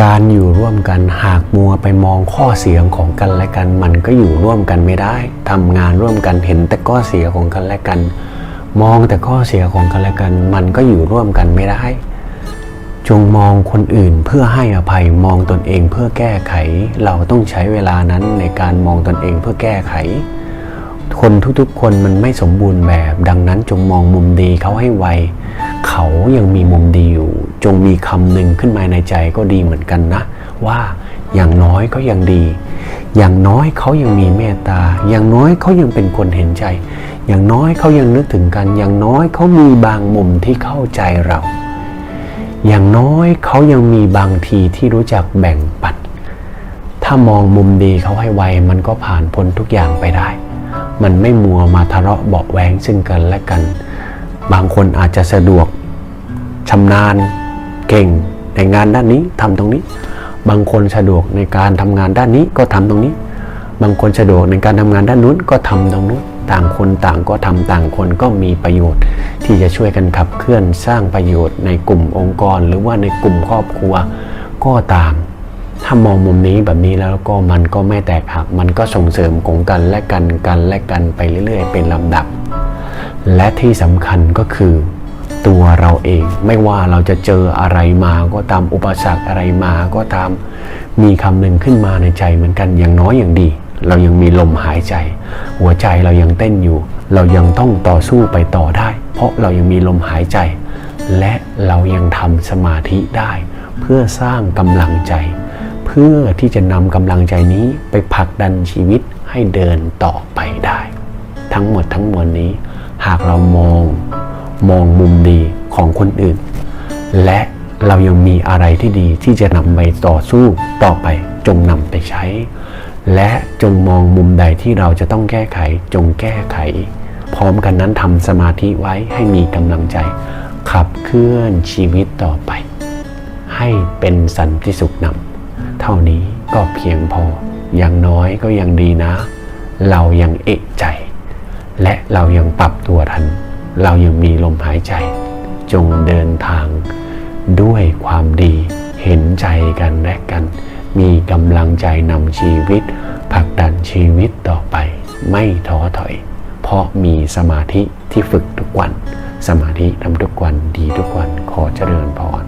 การอยู่ร่วมกันหากมัวไปมองข้อเสียของกันและกัน มันก็อยู่ร่วมกันไม่ได้ทำงานร่วมกันเห็นแต่ข้อเสียของกันและกัน มองแต่ข้อเสียของกันและกัน มันก็อยู่ร่วมกันไม่ได้ จงมองคนอื่นเพื่อให้อภัยมองตนเองเพื่อแก้ไข เราต้องใช้เวลานั้นในการมองตนเองเพื่อแก้ไข คนทุกๆ คนมันไม่สมบูรณ์แบบ ดังนั้นจงมองมุมดีเขาให้ไวเขายังมีมุมดีอยู่ จงมีคำหนึ่งขึ้นมาในใจก็ดีเหมือนกันนะ ว่าอย่างน้อยก็ยังดี อย่างน้อยเขายังมีเมตตา อย่างน้อยเขายังเป็นคนเห็นใจ อย่างน้อยเขายังนึกถึงกัน อย่างน้อยเขามีบางมุมที่เข้าใจเรา อย่างน้อยเขายังมีบางทีที่รู้จักแบ่งปันถ้ามองมุมดีเขาให้ไวมันก็ผ่านพ้นทุกอย่างไปได้ มันไม่มัวมาทะเลาะเบาะแวงซึ่งกันและกัน บางคนอาจจะสะดวกชำนาญ เก่งในงานด้านนี้ทำตรงนี้ บางคนสะดวกในการทำงานด้านนี้ก็ทำตรงนี้ บางคนสะดวกในการทำงานด้านนู้นก็ทำตรงนู้นต่างคนต่างก็ทำต่างคนก็มีประโยชน์ ที่จะช่วยกันขับเคลื่อนสร้างประโยชน์ในกลุ่มองค์กร หรือว่าในกลุ่มครอบครัวก็ตาม ถ้ามองมุมนี้แบบนี้แล้วก็มันก็ไม่แตกหักมันก็ส่งเสริมของกันและกันกันและกันไปเรื่อย ๆ เป็นลำดับ และที่สำคัญก็คือ ตัวเราเอง ไม่ว่าเราจะเจออะไรมาก็ตามอุปสรรคอะไรมาก็ตามมีคำหนึ่งขึ้นมาในใจเหมือนกันอย่างน้อยอย่างดี เรายังมีลมหายใจ หัวใจเรายังเต้นอยู่ เรายังต้องต่อสู้ไปต่อได้ เพราะเรายังมีลมหายใจ และเรายังทำสมาธิได้ เพื่อสร้างกำลังใจ เพื่อที่จะนำกำลังใจนี้ไปผลักดันชีวิตให้เดินต่อไปได้ ทั้งหมดทั้งมวลนี้ หากเรามอง มองมุมดีของคนอื่น และเรายังมีอะไรที่ดีที่จะนำไปต่อสู้ต่อไปจงนำไปใช้ และจงมองมุมใดที่เราจะต้องแก้ไขจงแก้ไข พร้อมกันนั้นทำสมาธิไว้ให้มีกำลังใจ ขับเคลื่อนชีวิตต่อไป ให้เป็นสันติสุขนำเท่านี้ก็เพียงพออย่างน้อยก็ยังดีนะ เรายังเอกใจ และเรายังปรับตัวทัน เรายังมีลมหายใจ จงเดินทางด้วยความดีเห็นใจกันและกัน มีกำลังใจนำชีวิตผลักดันชีวิตต่อไป ไม่ท้อถอย เพราะมีสมาธิที่ฝึกทุกวัน สมาธิทำทุกวันดีทุกวันขอเจริญพร